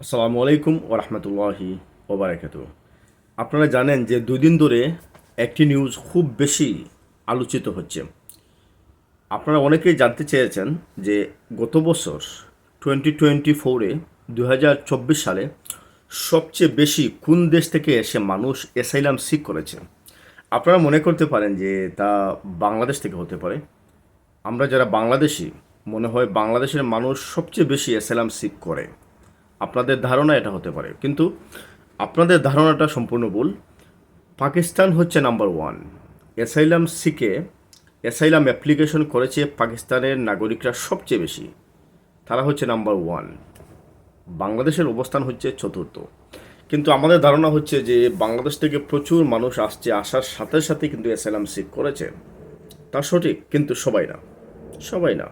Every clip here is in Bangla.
আসসালামু আলাইকুম ও রহমতুল্লাহি ওবরাকাত আপনারা জানেন যে দুই দিন ধরে একটি নিউজ খুব বেশি আলোচিত হচ্ছে। আপনারা অনেকেই জানতে চেয়েছেন যে গত বছর টোয়েন্টি টোয়েন্টি ফোরে দু হাজার চব্বিশ সালে সবচেয়ে বেশি কোন দেশ থেকে এসে মানুষ এসাইলাম সিক করেছে? আপনারা মনে করতে পারেন যে তা বাংলাদেশ থেকে হতে পারে। আমরা যারা বাংলাদেশি, মনে হয় বাংলাদেশের মানুষ সবচেয়ে বেশি এসাইলাম সিক করে। আপনাদের ধারণা এটা হতে পারে। কিন্তু আপনাদের ধারণাটা সম্পূর্ণ ভুল। পাকিস্তান হচ্ছে number one. Asylum seeker asylum application করেছে পাকিস্তানের নাগরিকরা সবচেয়ে বেশি। তারা হচ্ছে নাম্বার ওয়ান। বাংলাদেশের অবস্থান হচ্ছে চতুর্থ। কিন্তু আমাদের ধারণা হচ্ছে যে বাংলাদেশ থেকে প্রচুর মানুষ আসছে, আসার সাথে সাথে কিন্তু অ্যাসাইলাম সিক করেছে। তা সঠিক, কিন্তু সবাই না। সবাই না।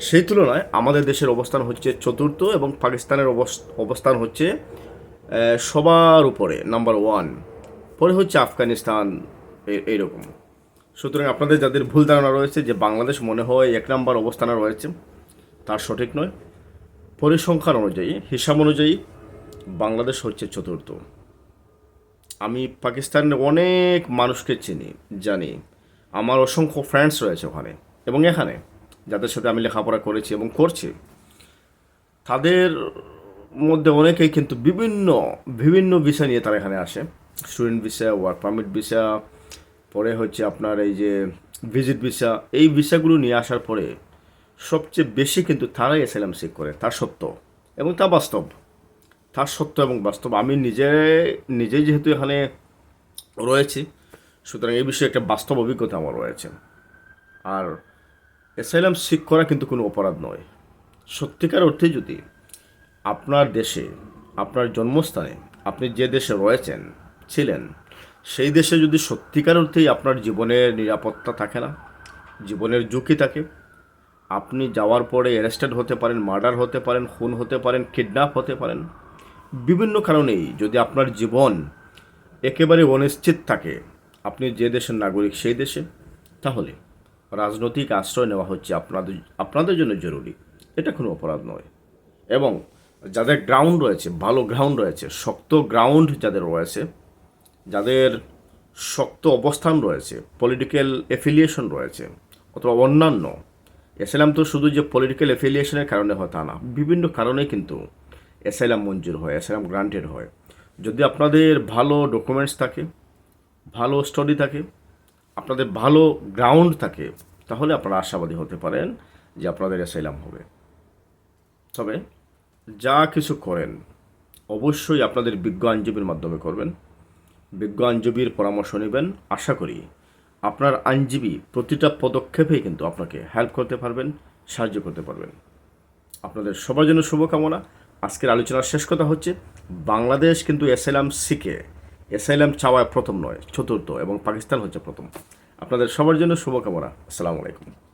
সেই তুলনায় আমাদের দেশের অবস্থান হচ্ছে চতুর্থ এবং পাকিস্তানের অবস- অবস্থান হচ্ছে সবার উপরে নাম্বার ওয়ান পরে হচ্ছে আফগানিস্তান এইরকম। সুতরাং আপনাদের যাদের ভুল ধারণা রয়েছে যে বাংলাদেশ মনে হয় এক নম্বর অবস্থানে রয়েছে, তার সঠিক নয়। পরিসংখ্যান অনুযায়ী, হিসাব অনুযায়ী, বাংলাদেশ হচ্ছে চতুর্থ। আমি পাকিস্তানের অনেক মানুষকে চিনি, জানি। আমার অসংখ্য ফ্রেন্ডস রয়েছে ওখানে এবং এখানে। যাদের সাথে আমি লেখাপড়া করেছি এবং করছি, তাদের মধ্যে অনেকেই কিন্তু বিভিন্ন বিভিন্ন বিষয় নিয়ে তারা এখানে আসে। Student visa work permit visa পরে হচ্ছে আপনার এই যে ভিজিট ভিসা এই ভিসাগুলো নিয়ে আসার পরে সবচেয়ে বেশি কিন্তু তারাই এসেলাম সিক করে, তার সত্য এবং তা বাস্তব। তার সত্য এবং বাস্তব আমি নিজে, নিজেই যেহেতু এখানে রয়েছি, সুতরাং এই বিষয়ে একটা বাস্তব অভিজ্ঞতা আমার রয়েছে। আর অ্যাসাইলাম সিক করা কিন্তু কোনো অপরাধ নয়। সত্যিকার অর্থে যদি আপনার দেশে, আপনার জন্মস্থানে আপনি যে দেশে রয়েছেন, ছিলেন, সেই দেশে যদি সত্যিকার অর্থেই আপনার জীবনের নিরাপত্তা থাকে না, জীবনের ঝুঁকি থাকে, আপনি যাওয়ার পরে অ্যারেস্টেড হতে পারেন, মার্ডার হতে পারেন, খুন হতে পারেন, কিডন্যাপ হতে পারেন, বিভিন্ন কারণেই যদি আপনার জীবন একেবারে অনিশ্চিত থাকে, আপনি যে দেশের নাগরিক সেই দেশে, তাহলে রাজনৈতিক আশ্রয় নেওয়া হচ্ছে আপনাদের আপনাদের জন্য জরুরি। এটা কোনো অপরাধ নয়। এবং যাদের গ্রাউন্ড রয়েছে, ভালো গ্রাউন্ড রয়েছে, শক্ত গ্রাউন্ড যাদের রয়েছে, যাদের শক্ত অবস্থান রয়েছে পলিটিক্যাল এফিলিয়েশন রয়েছে, অথবা অন্যান্য, এসএলএম তো শুধু যে পলিটিক্যাল এফিলিয়েশনের কারণে হয় তা না, বিভিন্ন কারণে কিন্তু এসএলএম মঞ্জুর হয়, এসএলএম গ্রান্টেড হয়। যদি আপনাদের ভালো ডকুমেন্টস থাকে, ভালো স্টাডি থাকে আপনাদের ভালো গ্রাউন্ড থাকে, তাহলে আপনারা আশাবাদী হতে পারেন যে আপনাদের এসাইলাম হবে। তবে যা কিছু করেন, অবশ্যই আপনাদের বিজ্ঞ আইনজীবীর মাধ্যমে করবেন। বিজ্ঞ আইনজীবীর পরামর্শ নেবেন। আশা করি আপনার আইনজীবী প্রতিটা পদক্ষেপেই কিন্তু আপনাকে হেল্প করতে পারবেন, সাহায্য করতে পারবেন। আপনাদের সবার জন্য শুভকামনা। আজকের আলোচনার শেষ কথা হচ্ছে, বাংলাদেশ কিন্তু এসএলএম শিখে এসএলএম চাওয়া প্রথম নয়, চতুর্থ এবং পাকিস্তান হচ্ছে প্রথম। আপনাদের সবার জন্য শুভকামনা। আসসালামু আলাইকুম।